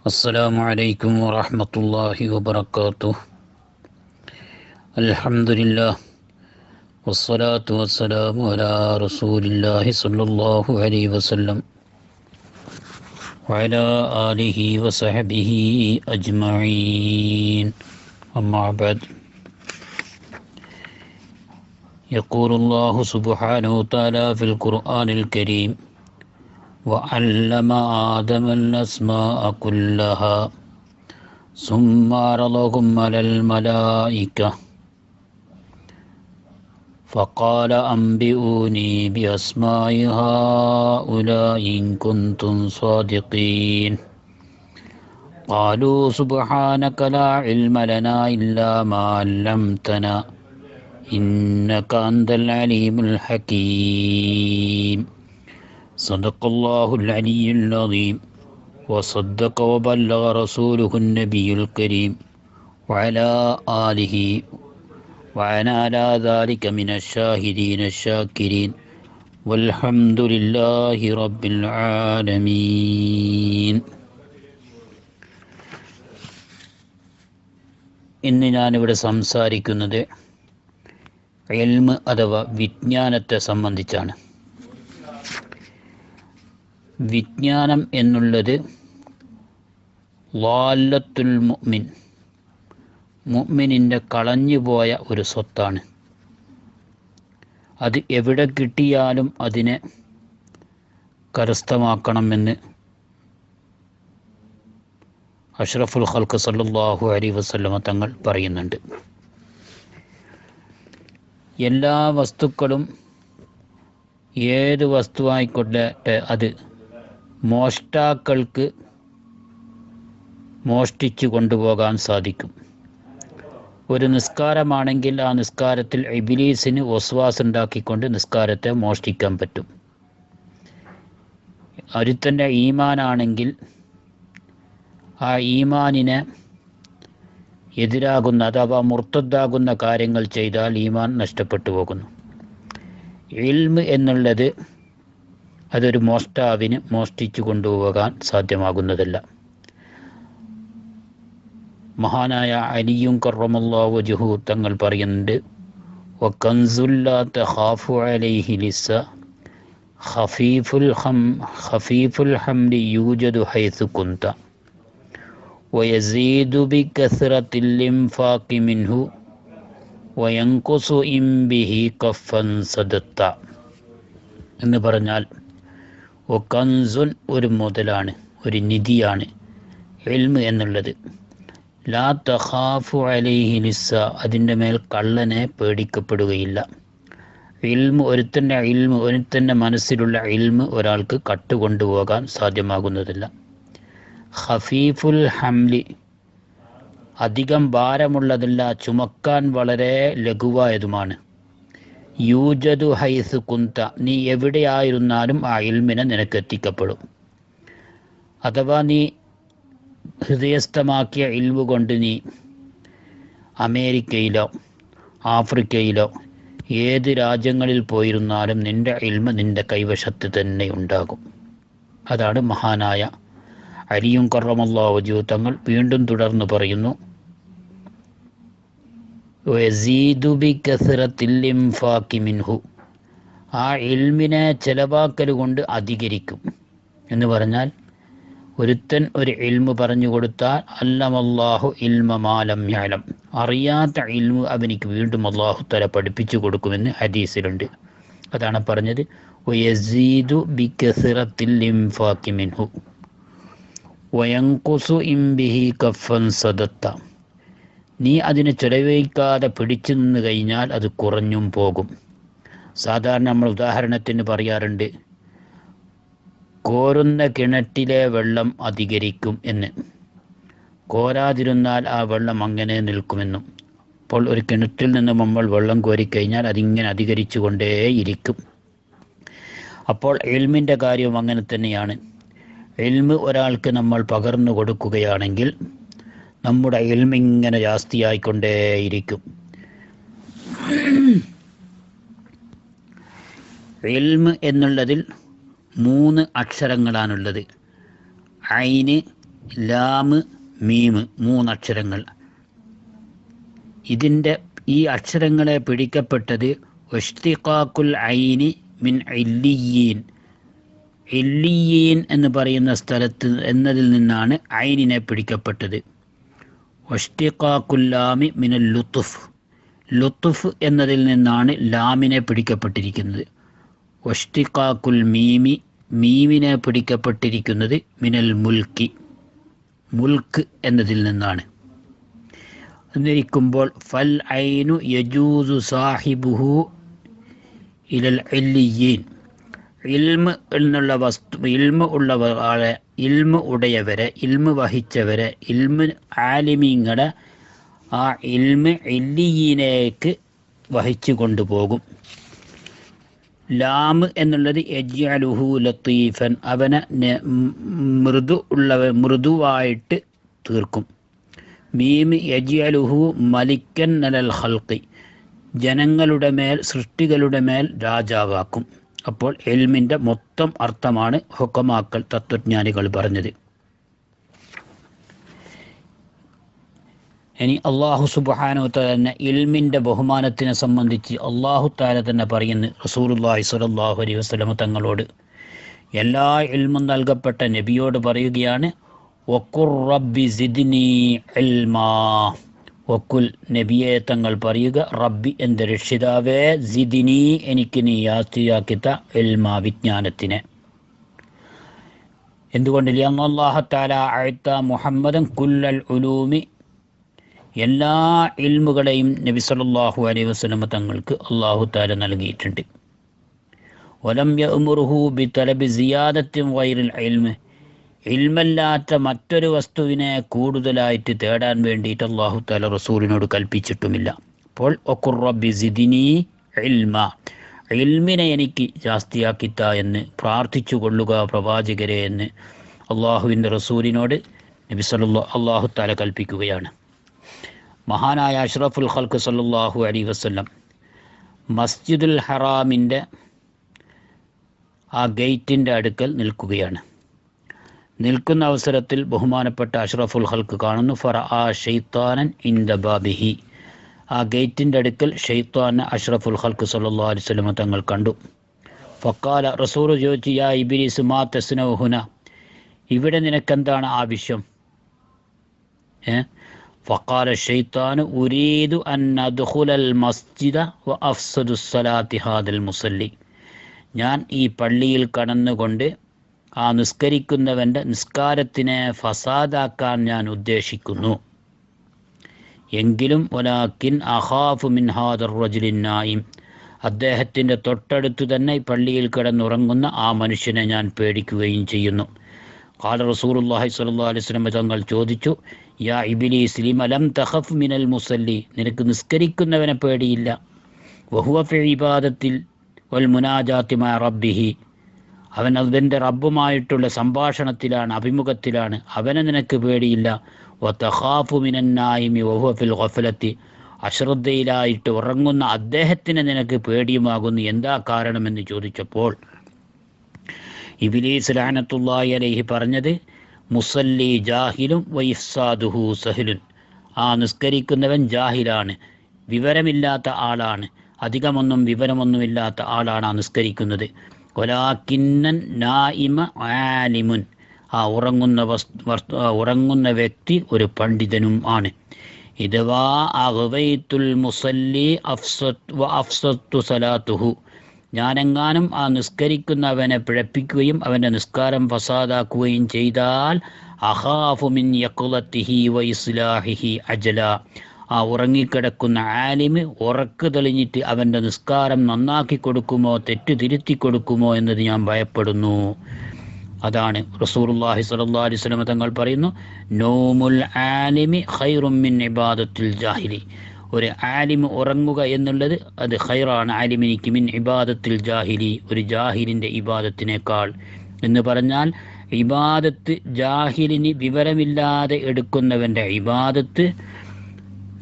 السلام عليكم ورحمة الله وبركاته. الحمد لله والصلاة والسلام على رسول الله صلى الله عليه وسلم وعلى آله وصحبه أجمعين. أما بعد يقول الله سبحانه وتعالى في القرآن الكريم وعلم آدم الأسماء كلها ثم عرضهم على الملائكة. فقال أنبئوني بأسماء هؤلاء إن كنتم صادقين. قالوا سبحانك لا علم لنا إلا ما علمتنا إنك أنت العليم الحكيم. صدق الله العلي العظيم وصدق وبلغ رسوله النبي الكريم وعلى آله وعلى على ذلك من الشاهدين الشاكرين والحمد لله رب العالمين ഇന്ന് ഞാനിവിടെ സംസാരിക്കുന്നത് എൽമ് അഥവാ വിജ്ഞാനത്തെ സംബന്ധിച്ചാണ് വിജ്ഞാനം എന്നുള്ളത് വാലത്തുൽ മുഅ്മിൻ. മുഅ്മിനിന്റെ കളഞ്ഞുപോയ ഒരു സ്വത്താണ്. അത് എവിടെ കിട്ടിയാലും അതിനെ കരസ്ഥമാക്കണമെന്ന് അഷ്റഫുൽ ഖൽക്ക് സല്ലാഹു അലി വസല്ലമ തങ്ങൾ പറയുന്നുണ്ട്. എല്ലാ വസ്തുക്കളും ഏത് വസ്തുവായിക്കൊള്ളട്ടെ അത് മോഷ്ടാക്കൾക്ക് മോഷ്ടിച്ചു കൊണ്ടുപോകാൻ സാധിക്കും. ഒരു നിസ്കാരമാണെങ്കിൽ ആ നിസ്കാരത്തിൽ ഇബിലീസിന് ഉണ്ടാക്കിക്കൊണ്ട് നിസ്കാരത്തെ മോഷ്ടിക്കാൻ പറ്റും. ഒരുത്തന്റെ ഈമാനാണെങ്കിൽ ആ ഈമാനിനെ എതിരാകുന്ന അഥവാ മുർത്തദ്ദാകുന്ന കാര്യങ്ങൾ ചെയ്താൽ ഈമാൻ നഷ്ടപ്പെട്ടു പോകുന്നു. എന്നുള്ളത് അതൊരു മോഷ്ടാവിന് മോഷ്ടിച്ചു കൊണ്ടുപോകാൻ സാധ്യമാകുന്നതല്ല മഹാനായ അലിയും കറമല്ലാഹു ജുഹു തങ്ങൾ പറയുന്നുണ്ട് വക്കൻസുല്ലാത്ത ഖാഫു അലൈഹി ലിസ ഖഫീഫുൽ ഹം ഖഫീഫുൽ ഹംലി യൂജദു ഹൈസു കുന്ത ويزيد بكثرة الإنفاق منه وينقص إن به كفا صدقت എന്ന് പറഞ്ഞാൽ ഒക്കൻസുൻ ഒരു മുതലാണ് ഒരു നിധിയാണ് എൽമ് എന്നുള്ളത്. ലാ തഹാഫു അലൈഹി നിസ്സ അതിന്റെ മേൽ കള്ളനെ പേടിക്കപ്പെടുകയില്ല. ഇൽമ് ഒരുത്തന്റെ ഇൽമ് ഒരുത്തന്റെ മനസ്സിലുള്ള ഇൽമ് ഒരാൾക്ക് കട്ടുകൊണ്ടുപോകാൻ സാധ്യമാകുന്നതല്ല. ഹഫീഫുൽ ഹംലി അധികം ഭാരമുള്ളതല്ല ചുമക്കാൻ വളരെ ലഘുവായതുമാണ്. യൂജദു ഹൈസ് കുന്ത. നീ എവിടെയായിരുന്നാലും ആ ഇൽമിനെ നിനക്ക് എത്തിക്കപ്പെടും അഥവാ നീ ഹൃദയസ്ഥമാക്കിയ ഇൽവ് കൊണ്ട് നീ അമേരിക്കയിലോ ആഫ്രിക്കയിലോ ഏത് രാജ്യങ്ങളിൽ പോയിരുന്നാലും നിന്റെ ഇൽമ നിന്റെ കൈവശത്ത് തന്നെ ഉണ്ടാകും. അതാണ് മഹാനായ അലിയും കറമല്ലാവജു തങ്ങൾ വീണ്ടും തുടർന്ന് പറയുന്നു മിൻഹു ആ ഇൽമിനെ ചെലവാക്കൽ കൊണ്ട് അധികരിക്കും. എന്ന് പറഞ്ഞാൽ ഒരുത്തൻ ഒരു ഇൽമു പറഞ്ഞു കൊടുത്താൽ അല്ലമല്ലാഹു ഇൽമ മാലം യാലം അറിയാത്ത ഇൽമു അവനിക്ക് വീണ്ടും അള്ളാഹു തല പഠിപ്പിച്ചു കൊടുക്കുമെന്ന് ഹദീസിലുണ്ട്. അതാണ് പറഞ്ഞത്. വയസീദു മിൻഹു. ഇംബിഹി കഫൻ സദത്ത. നീ അതിനെ ചെലവഴിക്കാതെ പിടിച്ചു നിന്ന് കഴിഞ്ഞാൽ അത് കുറഞ്ഞും പോകും. സാധാരണ നമ്മൾ ഉദാഹരണത്തിന് പറയാറുണ്ട് കോരുന്ന കിണറ്റിലെ വെള്ളം അധികരിക്കും എന്ന്. കോരാതിരുന്നാൽ ആ വെള്ളം അങ്ങനെ നിൽക്കുമെന്നും. അപ്പോൾ ഒരു കിണറ്റിൽ നിന്ന് നമ്മൾ വെള്ളം കോരിക്കഴിഞ്ഞാൽ അതിങ്ങനെ അധികരിച്ചു കൊണ്ടേയിരിക്കും അപ്പോൾ എൽമിന്റെ കാര്യവും അങ്ങനെ തന്നെയാണ്. എൽമ് ഒരാൾക്ക് നമ്മൾ പകർന്നു കൊടുക്കുകയാണെങ്കിൽ നമ്മുടെ ഇൽമിങ്ങനെ ജാസ്തിയായിക്കൊണ്ടേയിരിക്കും. ഇൽമ് എന്നുള്ളതിൽ മൂന്ന് അക്ഷരങ്ങളാണുള്ളത്. ഐന് ലാമ് മീമ് മൂന്നക്ഷരങ്ങൾ. ഇതിന്റെ ഈ അക്ഷരങ്ങളെ പിടിക്കപ്പെട്ടത് ഒഷ്തിഖാക്കുൽ ഐനി മിൻ ഇല്ലിയീൻ ഇല്ലിയീൻ എന്ന് പറയുന്ന സ്ഥലത്ത് എന്നതിൽ നിന്നാണ് ഐനിനെ പിടിക്കപ്പെട്ടത്. ഒഷ്തിഖാക്കുല്ലാമി മിനൽ ലുത്തുഫ് ലുത്തുഫ് എന്നതിൽ നിന്നാണ് ലാമിനെ പിടിക്കപ്പെട്ടിരിക്കുന്നത്. ഒഷ്തിഖാക്കുൽ മീമി മീമിനെ പിടിക്കപ്പെട്ടിരിക്കുന്നത് മിനൽ മുൽക്കി. മുൽക്ക് എന്നതിൽ നിന്നാണ്. എന്നിരിക്കുമ്പോൾ ഫൽ ഐനു യജൂസു സാഹിബുഹു ഇലൽ ഇല്ലിയീൻ. ഇൽമ എന്നുള്ള വസ്തു ഇൽമ ഉള്ള ആളെ ഇൽമ് ഉടയവരെ ഇൽമ് വഹിച്ചവരെ ഇൽമ് ആലിമീങ്ങളെ ആ ഇൽമ് ഇല്ലിയിലേക്ക് വഹിച്ചു കൊണ്ടുപോകും. ലാമ് എന്നുള്ളത് യജ്അലുഹു ലത്തീഫൻ അവനെ മൃദു ഉള്ളവ മൃദുവായിട്ട് തീർക്കും. മീം യജ്അലുഹു മലിക്കൻ നലൽ ഹൽക്കി ജനങ്ങളുടെ മേൽ സൃഷ്ടികളുടെ മേൽ രാജാവാക്കും. അപ്പോൾ എൽമിന്റെ മൊത്തം അർത്ഥമാണ് ഹുക്കമാക്കൽ തത്വജ്ഞാനികൾ പറഞ്ഞത്. ഇനി അള്ളാഹു സുബാനു തന്നെ ഇൽമിന്റെ ബഹുമാനത്തിനെ സംബന്ധിച്ച് അള്ളാഹു താല തന്നെ പറയുന്നു. റസൂലുല്ലാഹി സ്വല്ലല്ലാഹു അലൈഹി വസ്ലമ തങ്ങളോട് എല്ലാ ഇൽമും നൽകപ്പെട്ട നബിയോട് പറയുകയാണ് വക്കുർ റബ്ബി സിദ്നി ഇൽമാ. വക്കുൽ നബിയെ തങ്ങൾ പറയുക റബ്ബി എന്റെ രക്ഷിതാവേ ജിദിനി എനിക്ക് നീ യാത്രയാക്കിത്ത എൽമാ വിജ്ഞാനത്തിന്. എന്തുകൊണ്ട്? അള്ളാഹത്താല അഴുത്ത മുഹമ്മദൻ കുല്ലൽ ഉലൂമി. എല്ലാ ഇൽമുകളെയും നബി സല്ലല്ലാഹു അലൈഹി വസ്ലമ തങ്ങൾക്ക് അള്ളാഹു താല നൽകിയിട്ടുണ്ട്. വലം യമുറുഹു ബി തലബി സിയാദത്തും വൈറിൽ ഇൽമ്. ഇൽമല്ലാത്ത മറ്റൊരു വസ്തുവിനെ കൂടുതലായിട്ട് തേടാൻ വേണ്ടിയിട്ട് അള്ളാഹു താല റസൂലിനോട് കൽപ്പിച്ചിട്ടുമില്ല. അപ്പോൾ ഒക്കുർ റബ്ബി സിദിനി ഇൽമ. ഇൽമിനെ എനിക്ക് ജാസ്തിയാക്കിത്ത എന്ന് പ്രാർത്ഥിച്ചു കൊള്ളുക പ്രവാചകരെ എന്ന് അള്ളാഹുവിന്റെ റസൂലിനോട് നബി സല്ലല്ലാഹു അള്ളാഹു താല കൽപ്പിക്കുകയാണ്. മഹാനായ അഷ്റഫുൽ ഖൽക്ക് സല്ലാഹു അലി വസല്ലം മസ്ജിദുൽ ഹറാമിന്റെ ആ ഗേറ്റിന്റെ അടുക്കൽ നിൽക്കുകയാണ്. നിൽക്കുന്ന അവസരത്തിൽ ബഹുമാനപ്പെട്ട അഷ്റഫുൽ ഹൽക്ക് കാണുന്നു. ഫറ ആ ഷെയ്ത്താനൻ ഇൻ ദ ബാബിഹി. ആ ഗേറ്റിന്റെ അടുക്കൽ ഷെയ്ത്താന അഷ്റഫുൽ ഹൽക്ക് സല്ലാ അലൈഹി സ്വലമ തങ്ങൾ കണ്ടു. ഫക്കാല റസൂർ ചോദിച്ചു യാ ഇബിലിസ് മാ തെസ്നോഹുന ഇവിടെ നിനക്കെന്താണ് ആവശ്യം ഏ? ഫക്കാല ഷെയ്ത്താന് ഉരീദു അൻ അദ്ഖുലൽ മസ്ജിദ വ അഫ്സദുസ്സലാത്തി ഹാദൽ മുസല്ലി. ഞാൻ ഈ പള്ളിയിൽ കടന്നുകൊണ്ട് ആ നിസ്കരിക്കുന്നവന്റെ നിസ്കാരത്തിനെ ഫസാദാക്കാൻ ഞാൻ ഉദ്ദേശിക്കുന്നു. എങ്കിലും ഒലാക്കിൻ അഹാഫു മിൻഹാദർ റജുലിന്നായും അദ്ദേഹത്തിന്റെ തൊട്ടടുത്തു തന്നെ പള്ളിയിൽ കിടന്നുറങ്ങുന്ന ആ മനുഷ്യനെ ഞാൻ പേടിക്കുകയും ചെയ്യുന്നു. കാല റസൂറുല്ലാഹി സ്വല്ലല്ലാഹു അലൈഹി വസല്ലം തങ്ങൾ ചോദിച്ചു യാ ഇബിലീസ് അലം തഹഫ് മിനൽ മുസല്ലി? നിനക്ക് നിസ്കരിക്കുന്നവനെ പേടിയില്ല. വഹുവ ഇബാദത്തിൽ വൽ മുനാജാത്തിമായ റബ്ബിഹി. അവൻ അതിന്റെ റബ്ബുമായിട്ടുള്ള സംഭാഷണത്തിലാണ് അഭിമുഖത്തിലാണ്. അവനെ നിനക്ക് പേടിയില്ല. വ തഖാഫു മിനന്നായിമി വഹുവ ഫിൽ ഗഫലത്തി. അശ്രദ്ധയിലായിട്ട് ഉറങ്ങുന്ന അദ്ദേഹത്തിന് നിനക്ക് പേടിയുമാകുന്നു. എന്താ കാരണമെന്ന് ചോദിച്ചപ്പോൾ ഇബിലീസ് ലാനത്തുല്ലായി അലൈഹി പറഞ്ഞത് മുസല്ലി ജാഹിലും വൈസാദുഹു സഹിലുൻ. ആ നിസ്കരിക്കുന്നവൻ ജാഹിലാണ്. വിവരമില്ലാത്ത ആളാണ്. അധികമൊന്നും വിവരമൊന്നുമില്ലാത്ത ആളാണ് ആ നിസ്കരിക്കുന്നത്. ഒലാക്കിന്നൻ നായിമ ആലിമുൻ ആ ഉറങ്ങുന്ന ഉറങ്ങുന്ന വ്യക്തി ഒരു പണ്ഡിതനും ആണ്. ഇതവാ മുസല്ലി അഫ്സത്ത് വ അഫ്സത്തു സലാത്തുഹു. ഞാനെങ്ങാനും ആ നിസ്കരിക്കുന്നവനെ പിഴപ്പിക്കുകയും അവന്റെ നിസ്കാരം ഫസാദാക്കുകയും ചെയ്താൽ അഹാഫു മിൻ യക്കുലത്തിഹി വ ഇസ്ലാഹിഹി അജല. ആ ഉറങ്ങിക്കിടക്കുന്ന ആലിമ് ഉറക്ക് തെളിഞ്ഞിട്ട് അവന്റെ നിസ്കാരം നന്നാക്കി കൊടുക്കുമോ തെറ്റ് തിരുത്തി കൊടുക്കുമോ എന്നത് ഞാൻ ഭയപ്പെടുന്നു. അതാണ് റസൂലുള്ളാഹി സ്വല്ലല്ലാഹു അലൈഹി സ്വലമ തങ്ങൾ പറയുന്നു നോമുൽ ആലിമി ഹൈറുമിൻ മിൻ ഇബാദത്തിൽ ജാഹിലി. ഒരു ആലിമ് ഉറങ്ങുക എന്നുള്ളത് അത് ഖൈറാണ്. ആലിമിനിക്ക് മിൻ ഇബാദത്തിൽ ജാഹിലി ഒരു ജാഹിലിന്റെ ഇബാദത്തിനേക്കാൾ. എന്ന് പറഞ്ഞാൽ ഇബാദത്ത് ജാഹിലിന് വിവരമില്ലാതെ എടുക്കുന്നവന്റെ ഇബാദത്ത്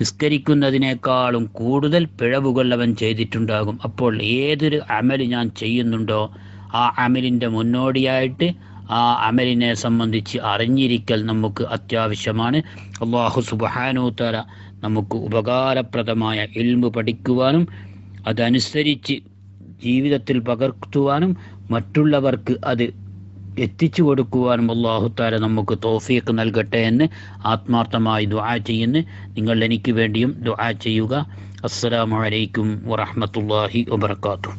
നിസ്കരിക്കുന്നതിനേക്കാളും കൂടുതൽ പിഴവുകൾ അവൻ ചെയ്തിട്ടുണ്ടാകും. അപ്പോൾ ഏതൊരു അമൽ ഞാൻ ചെയ്യുന്നുണ്ടോ ആ അമലിന്റെ മുന്നോടിയായിട്ട് ആ അമലിനെ സംബന്ധിച്ച് അറിഞ്ഞിരിക്കൽ നമുക്ക് അത്യാവശ്യമാണ്. അള്ളാഹു സുബാനോത്തര നമുക്ക് ഉപകാരപ്രദമായ ഇൽമ് പഠിക്കുവാനും അതനുസരിച്ച് ജീവിതത്തിൽ പകർത്തുവാനും മറ്റുള്ളവർക്ക് അത് എത്തിച്ചു കൊടുക്കുവാനും അള്ളാഹുത്താല നമുക്ക് തോഫീക്ക് നൽകട്ടെ എന്ന് ആത്മാർത്ഥമായി ദുആ ചെയ്യുന്നു. നിങ്ങൾ എനിക്ക് വേണ്ടിയും ദുആ ചെയ്യുക. അസ്സലാമു അലൈക്കും വറഹ്മത്തുള്ളാഹി വബർക്കാത്തു